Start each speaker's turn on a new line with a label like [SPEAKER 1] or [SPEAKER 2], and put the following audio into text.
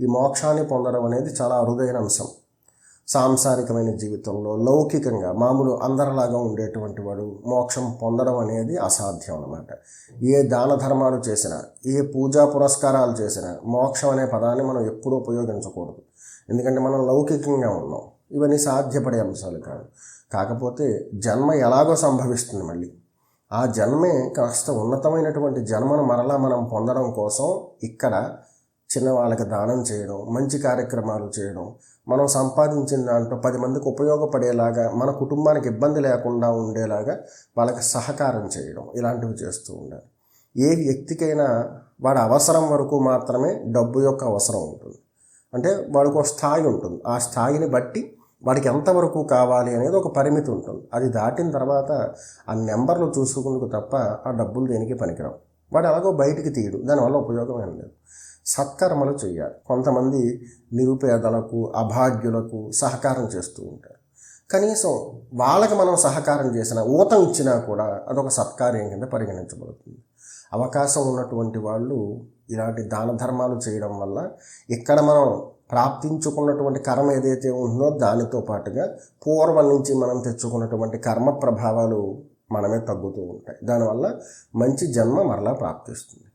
[SPEAKER 1] ఈ మోక్షాన్ని పొందడం అనేది చాలా అరుదైన అంశం. సాంసారికమైన జీవితంలో లౌకికంగా మామూలు అందరిలాగా ఉండేటువంటి వాడు మోక్షం పొందడం అనేది అసాధ్యం అన్నమాట. ఏ దాన ధర్మాలు చేసినా ఏ పూజా పురస్కారాలు చేసినా మోక్షం అనే పదాన్ని మనం ఎప్పుడూ ఉపయోగించకూడదు. ఎందుకంటే మనం లౌకికంగా ఉన్నాం. ఇవన్నీ సాధ్యపడే అంశాలు కాదు. కాకపోతే జన్మ ఎలాగో సంభవిస్తుంది మళ్ళీ. ఆ జన్మే కాస్త ఉన్నతమైనటువంటి జన్మను మరలా మనం పొందడం కోసం ఇక్కడ చిన్న వాళ్ళకి దానం చేయడం మంచి కార్యక్రమాలు చేయడం మనం సంపాదించిన దాంట్లో పది మందికి ఉపయోగపడేలాగా మన కుటుంబానికి ఇబ్బంది లేకుండా ఉండేలాగా వాళ్ళకి సహకారం చేయడం ఇలాంటివి చేస్తూ ఉండాలి. ఏ వ్యక్తికైనా వాడి అవసరం వరకు మాత్రమే డబ్బు యొక్క అవసరం ఉంటుంది. అంటే వాడికి ఒక స్థాయి ఉంటుంది. ఆ స్థాయిని బట్టి వాడికి ఎంతవరకు కావాలి అనేది ఒక పరిమితి ఉంటుంది. అది దాటిన తర్వాత ఆ నెంబర్లు చూసుకుందుకు తప్ప ఆ డబ్బులు దేనికి పనికిరావు? వాడు ఎలాగో బయటికి తీయడు. దానివల్ల ఉపయోగం ఏం లేదు. సత్కర్మలు చేయాలి. కొంతమంది నిరుపేదలకు అభాగ్యులకు సహకారం చేస్తూ ఉంటారు. కనీసం వాళ్ళకి మనం సహకారం చేసిన ఊతం ఇచ్చినా కూడా అదొక సత్కార్యం కింద పరిగణించబడుతుంది. అవకాశం ఉన్నటువంటి వాళ్ళు ఇలాంటి దాన ధర్మాలు చేయడం వల్ల ఇక్కడ మనం ప్రాప్తించుకున్నటువంటి కర్మ ఏదైతే ఉందో దానితో పాటుగా పూర్వం నుంచి మనం తెచ్చుకున్నటువంటి కర్మ ప్రభావాలు మనమే తగ్గుతూ ఉంటాయి. దానివల్ల మంచి జన్మ మరలా ప్రాప్తిస్తుంది.